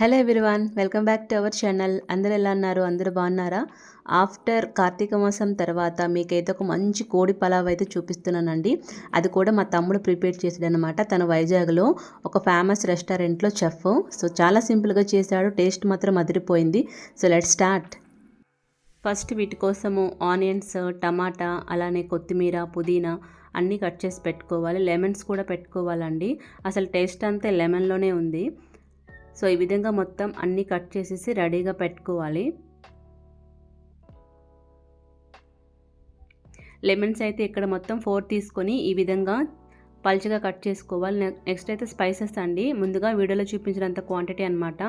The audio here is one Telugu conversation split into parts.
Hello everyone welcome back to our channel అందరు ఎలా ఉన్నారు? అందరూ బాగున్నారా? ఆఫ్టర్ కార్తీక మాసం తర్వాత మీకైతే ఒక మంచి కోడి పలావ్ అయితే చూపిస్తున్నానండి. అది కూడా మా తమ్ముడు ప్రిపేర్ చేసాడనమాట తన వైజాగ్లో ఒక ఫేమస్ రెస్టారెంట్లో చెఫ్ సో చాలా సింపుల్గా చేశాడు. టేస్ట్ మాత్రం అదిరిపోయింది. సో లెట్ స్టార్ట్ ఫస్ట్ వీటి కోసము ఆనియన్స్ టమాటా అలానే కొత్తిమీర పుదీనా అన్నీ కట్ చేసి పెట్టుకోవాలి. లెమన్స్ కూడా పెట్టుకోవాలండి. అసలు టేస్ట్ అంతా లెమన్లోనే ఉంది. సో ఈ విధంగా మొత్తం అన్నీ కట్ చేసేసి రెడీగా పెట్టుకోవాలి. లెమన్స్ అయితే ఇక్కడ మొత్తం ఫోర్ తీసుకొని ఈ విధంగా పల్చగా కట్ చేసుకోవాలి. నెక్స్ట్ అయితే స్పైసెస్ అండి. ముందుగా వీడియోలో చూపించినంత క్వాంటిటీ అనమాట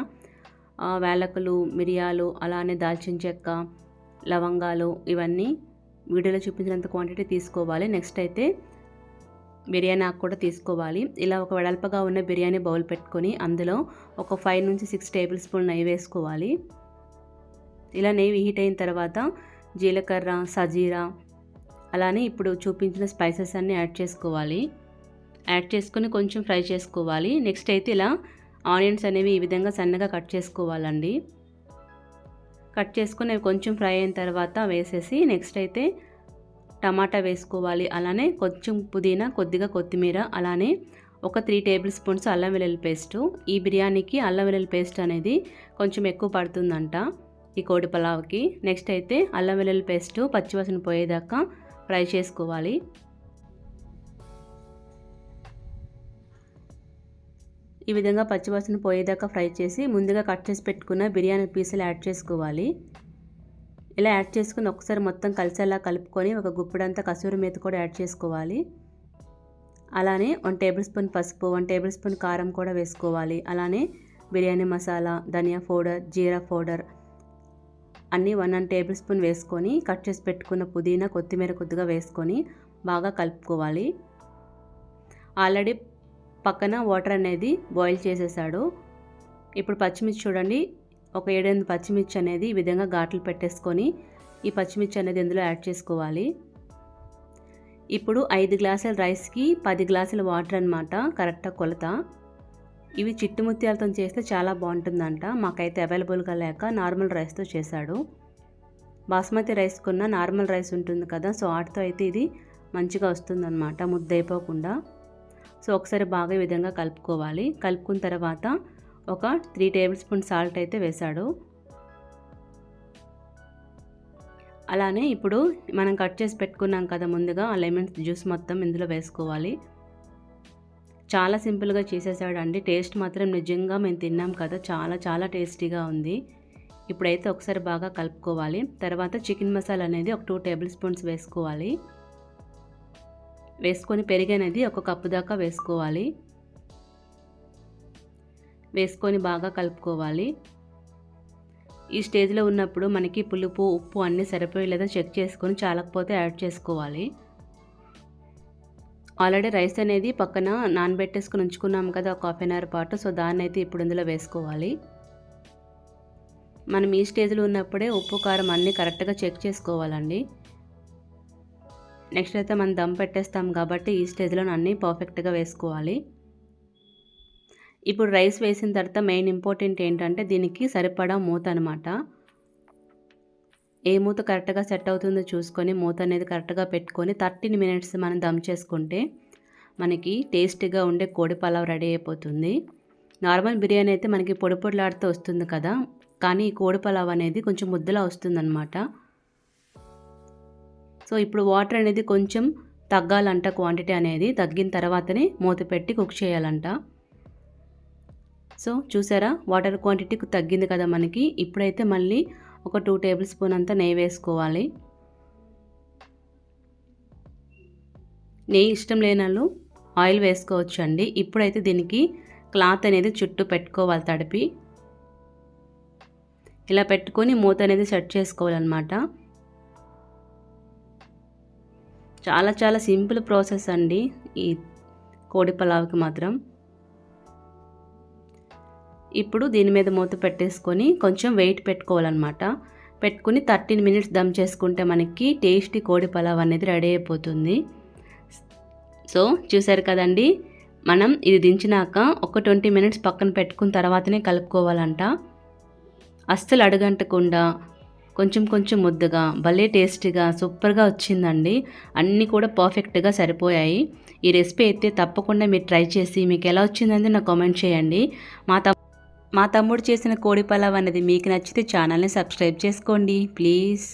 వేలకులు మిరియాలు అలానే దాల్చిన చెక్క లవంగాలు ఇవన్నీ వీడియోలో చూపించినంత క్వాంటిటీ తీసుకోవాలి. నెక్స్ట్ అయితే బిర్యానీ ఆకు కూడా తీసుకోవాలి. ఇలా ఒక వెడల్పగా ఉన్న బిర్యానీ బౌల్ పెట్టుకొని అందులో ఒక ఫైవ్ నుంచి సిక్స్ టేబుల్ స్పూన్ నెయ్యి వేసుకోవాలి. ఇలా నెయ్యి హీట్ అయిన తర్వాత జీలకర్ర సజీరా అలానే ఇప్పుడు చూపించిన స్పైసెస్ అన్నీ యాడ్ చేసుకోవాలి. యాడ్ చేసుకొని కొంచెం ఫ్రై చేసుకోవాలి. నెక్స్ట్ అయితే ఇలా ఆనియన్స్ అనేవి ఈ విధంగా సన్నగా కట్ చేసుకోవాలండి. కట్ చేసుకుని అవి కొంచెం ఫ్రై అయిన తర్వాత వేసేసి నెక్స్ట్ అయితే టమాటా వేసుకోవాలి అలానే కొంచెం పుదీనా కొద్దిగా కొత్తిమీర అలానే ఒక త్రీ టేబుల్ స్పూన్స్ అల్లం వెల్లుల్లి పేస్టు. ఈ బిర్యానీకి అల్లం వెల్లుల్లి పేస్ట్ అనేది కొంచెం ఎక్కువ పడుతుందంట ఈ కోడి పలావ్కి. నెక్స్ట్ అయితే అల్లం వెల్లుల్లి పేస్టు పచ్చివాసన పోయేదాకా ఫ్రై చేసుకోవాలి. ఈ విధంగా పచ్చివాసన పోయేదాకా ఫ్రై చేసి ముందుగా కట్ చేసి పెట్టుకున్న బిర్యానీ పీసులు యాడ్ చేసుకోవాలి. ఇలా యాడ్ చేసుకుని ఒకసారి మొత్తం కలిసేలా కలుపుకొని ఒక గుప్పిడంతా కసూరి మేత కూడా యాడ్ చేసుకోవాలి. అలానే వన్ టేబుల్ స్పూన్ పసుపు వన్ టేబుల్ స్పూన్ కారం కూడా వేసుకోవాలి. అలానే బిర్యానీ మసాలా ధనియా పౌడర్ జీరా పౌడర్ అన్నీ వన్ వన్ టేబుల్ స్పూన్ వేసుకొని కట్ చేసి పెట్టుకున్న పుదీనా కొత్తిమీర కొద్దిగా వేసుకొని బాగా కలుపుకోవాలి. ఆల్రెడీ పక్కన వాటర్ అనేది బాయిల్ చేసేసాడు. ఇప్పుడు పచ్చిమిర్చి చూడండి ఒక ఏడెనిమిది పచ్చిమిర్చి అనేది ఈ విధంగా ఘాట్లు పెట్టేసుకొని ఈ పచ్చిమిర్చి అనేది ఇందులో యాడ్ చేసుకోవాలి. ఇప్పుడు ఐదు గ్లాసుల రైస్కి పది గ్లాసుల వాటర్ అనమాట కరెక్ట్గా కొలత. ఇవి చిట్టు ముత్యాలతో చేస్తే చాలా బాగుంటుందంట. మాకైతే అవైలబుల్గా లేక నార్మల్ రైస్తో చేశాడు. బాస్మతి రైస్ కొన్న నార్మల్ రైస్ ఉంటుంది కదా సో వాటితో అయితే ఇది మంచిగా వస్తుందన్నమాట ముద్ద అయిపోకుండా సో ఒకసారి బాగా ఈ విధంగా కలుపుకోవాలి. కలుపుకున్న తర్వాత ఒక త్రీ టేబుల్ స్పూన్ సాల్ట్ అయితే వేశాడు. అలానే ఇప్పుడు మనం కట్ చేసి పెట్టుకున్నాం కదా ముందుగా ఆ లెమన్స్ జ్యూస్ మొత్తం ఇందులో వేసుకోవాలి. చాలా సింపుల్గా చేసేసాడండి. టేస్ట్ మాత్రం నిజంగా మేము తిన్నాం కదా చాలా చాలా టేస్టీగా ఉంది. ఇప్పుడైతే ఒకసారి బాగా కలుపుకోవాలి. తర్వాత చికెన్ మసాలా అనేది ఒక టూ టేబుల్ స్పూన్స్ వేసుకోవాలి. వేసుకొని పెరిగి అనేది ఒక కప్పు దాకా వేసుకోవాలి. వేసుకొని బాగా కలుపుకోవాలి. ఈ స్టేజ్లో ఉన్నప్పుడు మనకి పులుపు ఉప్పు అన్నీ సరిపోయేలేదో చెక్ చేసుకొని చాలకపోతే యాడ్ చేసుకోవాలి. ఆల్రెడీ రైస్ అనేది పక్కన నానబెట్టేసుకుని ఉంచుకున్నాం కదా ఒక హాఫ్ అన్ అవర్ పాటు. సో దాన్ని అయితే ఇప్పుడు ఇందులో వేసుకోవాలి. మనం ఈ స్టేజ్లో ఉన్నప్పుడే ఉప్పు కారం అన్నీ కరెక్ట్గా చెక్ చేసుకోవాలండి. నెక్స్ట్ అయితే మనం దమ్ పెట్టేస్తాం కాబట్టి ఈ స్టేజ్లో అన్నీ పర్ఫెక్ట్గా వేసుకోవాలి. ఇప్పుడు రైస్ వేసిన తర్వాత మెయిన్ ఇంపార్టెంట్ ఏంటంటే దీనికి సరిపడా మూత అనమాట ఏ మూత కరెక్ట్గా సెట్ అవుతుందో చూసుకొని మూత అనేది కరెక్ట్గా పెట్టుకొని థర్టీన్ మినిట్స్ మనం దమ్ చేసుకుంటే మనకి టేస్టీగా ఉండే కోడి పలావ్ రెడీ అయిపోతుంది. నార్మల్ బిర్యానీ అయితే మనకి పొడి పొడిలాడుతూ వస్తుంది కదా కానీ ఈ కోడి పలావ్ అనేది కొంచెం ముద్దలా వస్తుందన్నమాట. సో ఇప్పుడు వాటర్ అనేది కొంచెం తగ్గాలంట క్వాంటిటీ అనేది తగ్గిన తర్వాతనే మూత పెట్టి కుక్ చేయాలంట. సో చూసారా? వాటర్ క్వాంటిటీ తగ్గింది కదా మనకి. ఇప్పుడైతే మళ్ళీ ఒక టూ టేబుల్ స్పూన్ అంతా నెయ్యి వేసుకోవాలి. నెయ్యి ఇష్టం లేని ఆయిల్ వేసుకోవచ్చు అండి ఇప్పుడైతే దీనికి క్లాత్ అనేది చుట్టూ పెట్టుకోవాలి తడిపి. ఇలా పెట్టుకొని మూత అనేది సెట్ చేసుకోవాలన్నమాట. చాలా చాలా సింపుల్ ప్రాసెస్ అండి ఈ కోడి పలావ్కి మాత్రం. ఇప్పుడు దీని మీద మూత పెట్టేసుకొని కొంచెం వెయిట్ పెట్టుకోవాలన్నమాట. పెట్టుకుని థర్టీన్ మినిట్స్ దమ్ చేసుకుంటే మనకి టేస్టీ కోడి పలావ్ అనేది రెడీ అయిపోతుంది. సో చూసారు కదండి? మనం ఇది దించినాక ఒక ట్వంటీ మినిట్స్ పక్కన పెట్టుకున్న తర్వాతనే కలుపుకోవాలంట. అస్సలు అడగంటకుండా కొంచెం కొంచెం ముద్దగా భలే టేస్టీగా సూపర్గా వచ్చిందండి. అన్నీ కూడా పర్ఫెక్ట్గా సరిపోయాయి. ఈ రెసిపీ అయితే తప్పకుండా మీరు ట్రై చేసి మీకు ఎలా వచ్చిందని నాకు కామెంట్ చేయండి. మా మా తమ్ముడు చేసిన కోడి పలావ్ అనేది మీకు నచ్చితే ఛానల్ని సబ్స్క్రైబ్ చేసుకోండి. ప్లీజ్.